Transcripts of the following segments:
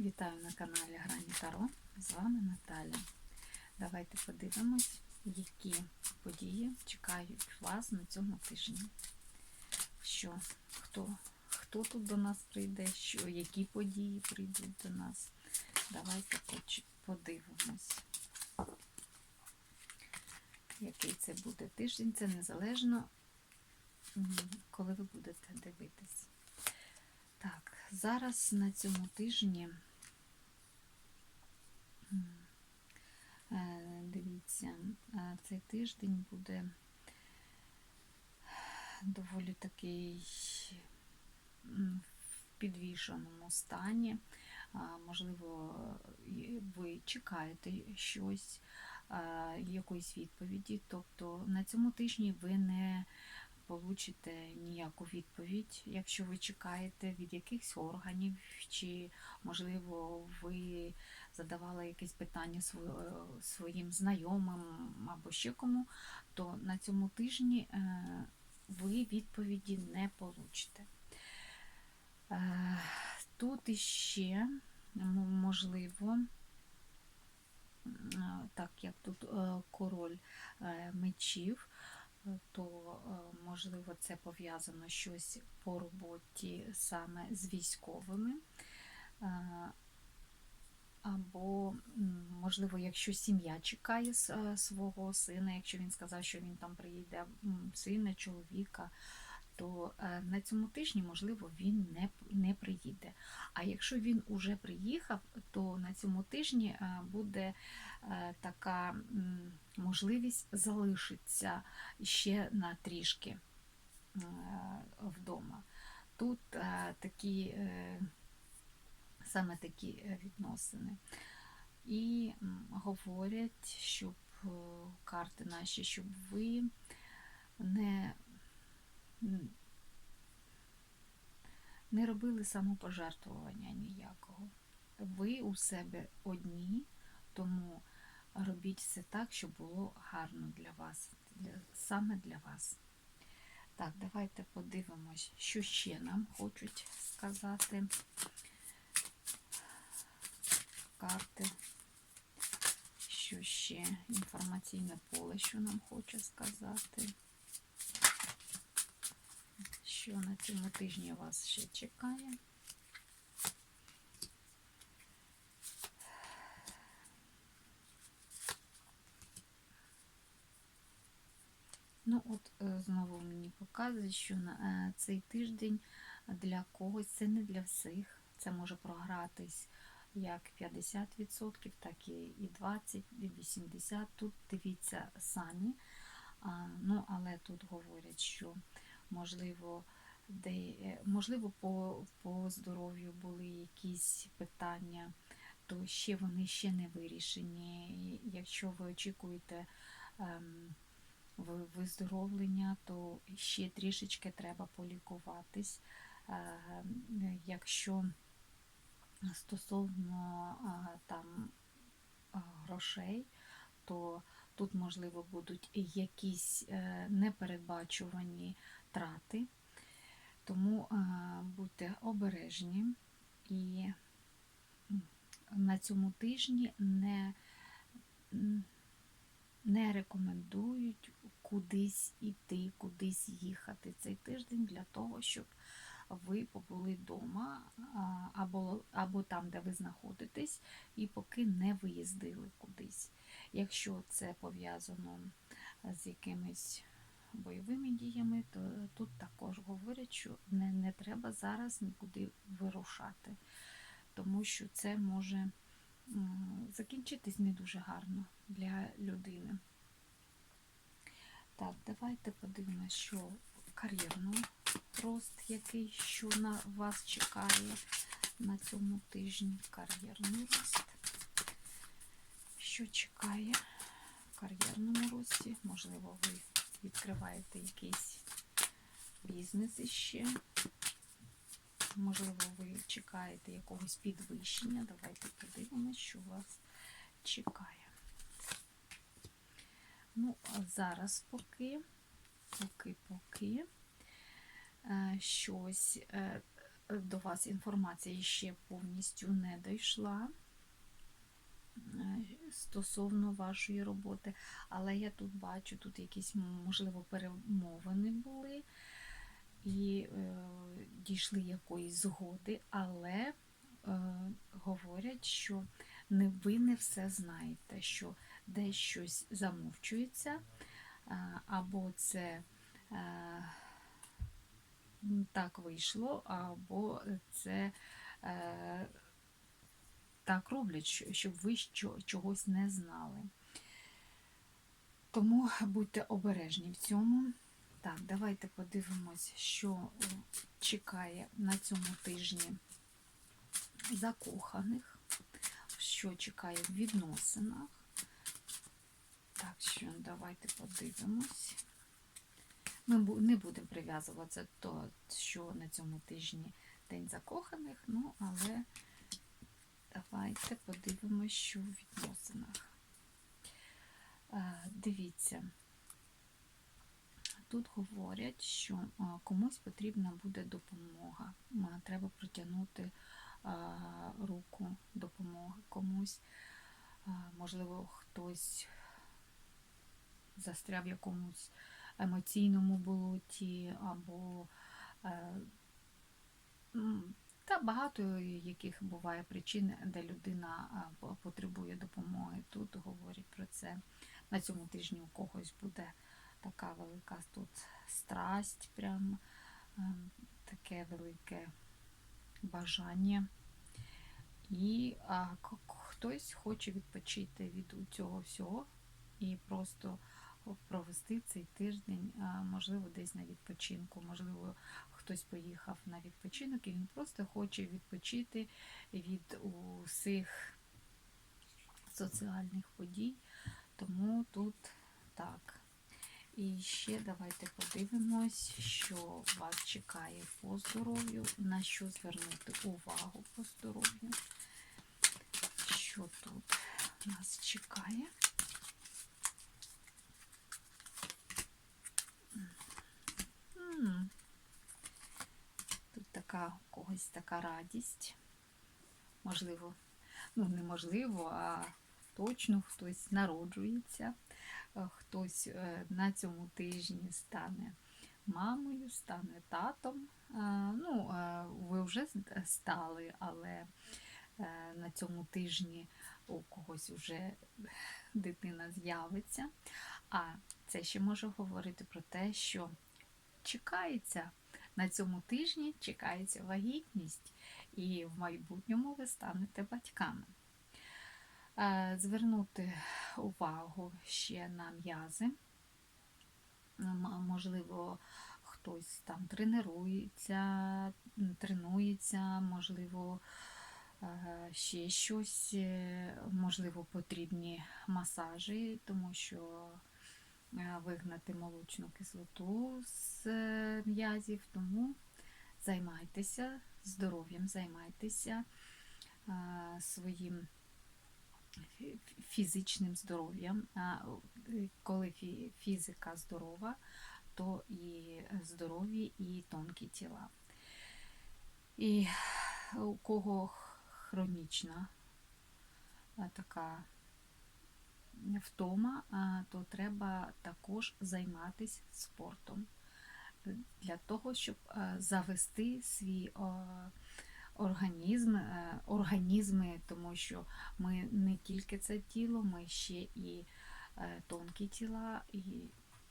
Вітаю на каналі Грані Таро. З вами Наталя. Давайте подивимось, які події чекають вас на цьому тижні. Що, хто, хто тут до нас прийде, що, які події прийдуть до нас. Давайте подивимось. Який це буде тиждень, це незалежно, коли ви будете дивитись. Так, зараз на цьому тижні дивіться, е, цей тиждень буде доволі такий в підвішеному стані. Можливо, ви чекаєте щось, якоїсь відповіді. Тобто на цьому тижні ви не получите ніяку відповідь, якщо ви чекаєте від якихось органів, чи, можливо, ви задавали якесь питання своїм знайомим або ще кому, то на цьому тижні е, ви відповіді не получите. Е, Тут іще можливо, е, так як тут король мечів, то е, можливо це пов'язано щось по роботі саме з військовими. Е, Або, можливо, якщо сім'я чекає е, свого сина, якщо він сказав, що він там приїде, сина, чоловіка, то е, на цьому тижні, можливо, він не, не приїде. А якщо він уже приїхав, то на цьому тижні е, буде е, така можливість залишитися ще на трішки вдома. Тут такі, саме такі відносини. І говорять, щоб карти наші, щоб ви не, не робили самопожертвування ніякого. Ви у себе одні, тому робіть все так, щоб було гарно для вас, для, саме для вас. Так, давайте подивимось, що ще нам хочуть сказати карти. Що ще? Інформаційне поле, що нам хоче сказати. Що на цьому тижні вас ще чекає? Ну, от е, знову мені показує, що на е, цей тиждень для когось це не для всіх. Це може програтись як 50%, так і і 20%, і 80%. Тут дивіться самі. Ну, але тут говорять, що можливо, де, е, можливо по, по здоров'ю були якісь питання, то ще вони ще не вирішені. Якщо ви очікуєте ем, виздоровлення, то ще трішечки треба полікуватись. Е, Якщо стосовно а, там грошей, то тут, можливо, будуть якісь е, непередбачувані трати. Тому е, будьте обережні і на цьому тижні не, не рекомендують кудись іти, кудись їхати цей тиждень для того, щоб ви побули вдома або, або там, де ви знаходитесь, і поки не виїздили кудись. Якщо це пов'язано з якимись бойовими діями, то тут також говорять, що не, не треба зараз нікуди вирушати, тому що це може закінчитись не дуже гарно для людини. Так, давайте подивимося, що кар'єрно рост, який що на вас чекає на цьому тижні. Кар'єрний рост. Що чекає в кар'єрному рості? Можливо, ви відкриваєте якийсь бізнес іще. Можливо, ви чекаєте якогось підвищення. Давайте подивимося, що вас чекає. Ну, а зараз поки, поки, поки е, щось. е, до вас інформація ще повністю не дійшла стосовно вашої роботи, але я тут бачу, тут якісь, можливо, перемовини були і е, дійшли якоїсь згоди, але е, говорять, що не ви не все знаєте, що десь щось замовчується, е, або це е, так вийшло, або це е, так роблять, щоб ви чогось не знали. Тому будьте обережні в цьому. Так, давайте подивимось, що е, чекає на цьому тижні закоханих, що чекає в відносинах. Так, що давайте подивимось. Ми не будемо прив'язуватися до того, що на цьому тижні День закоханих, ну, але давайте подивимось, що в відносинах. Е, Дивіться. Тут говорять, що комусь потрібна буде допомога. Треба протягнути руку допомоги комусь. Можливо, хтось застряв в якомусь емоційному болоті, або е, та багато яких буває причин, де людина потребує допомоги. Тут говорять про це. На цьому тижні у когось буде така велика тут страсть, прям таке велике бажання. І а, хтось хоче відпочити від цього всього і просто провести цей тиждень, можливо, десь на відпочинку, можливо, хтось поїхав на відпочинок і він просто хоче відпочити від усіх соціальних подій. Тому тут так. І ще давайте подивимось, що вас чекає по здоров'ю, на що звернути увагу по здоров'ю. Що тут нас чекає? М. Тут така у когось така радість. Можливо, ну неможливо, а точно хтось народжується, е, хтось е, на цьому тижні стане мамою, стане татом. Е, Ну, ви вже стали, але на цьому тижні у когось вже дитина з'явиться. А це ще може говорити про те, що чекається на цьому тижні, чекається вагітність, і в майбутньому ви станете батьками. Е, Звернути увагу ще на м'язи. Можливо, хтось там тренується, тренується, можливо, е, ще щось, е, можливо, потрібні масажі, тому що вигнати молочну кислоту з е, м'язів, тому займайтеся здоров'ям, займайтеся е, своїм фізичним здоров'ям. Е, Коли фізика здорова, то і здорові, і тонкі тіла. І у кого хронічна така втома, то треба також займатися спортом для того, щоб завести свій організм, е, організми, тому що ми не тільки це тіло, ми ще і е, тонкі тіла, і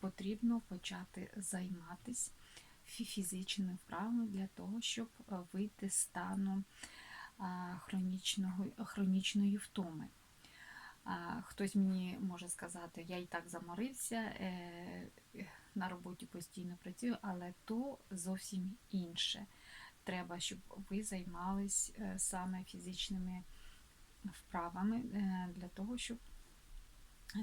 потрібно почати займатися фі- фізичними вправами для того, щоб е, вийти з стану хронічної втоми. Хтось мені може сказати, я і так заморився, е, на роботі постійно працюю, але то зовсім інше. Треба, щоб ви займались е, саме фізичними вправами е, для того, щоб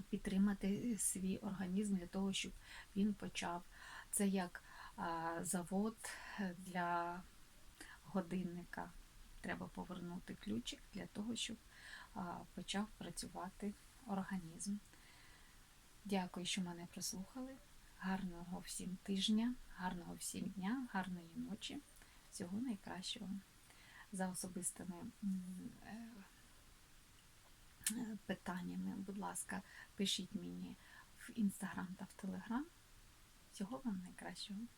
підтримати свій організм, для того, щоб він почав. Це як завод для годинника. Треба повернути ключик для того, щоб почав працювати організм. Дякую, що мене прослухали. Гарного всім тижня, гарного всім дня, гарної ночі. Всього найкращого. За особистими е, е, питаннями, будь ласка, пишіть мені в інстаграм та в телеграм. Всього вам найкращого.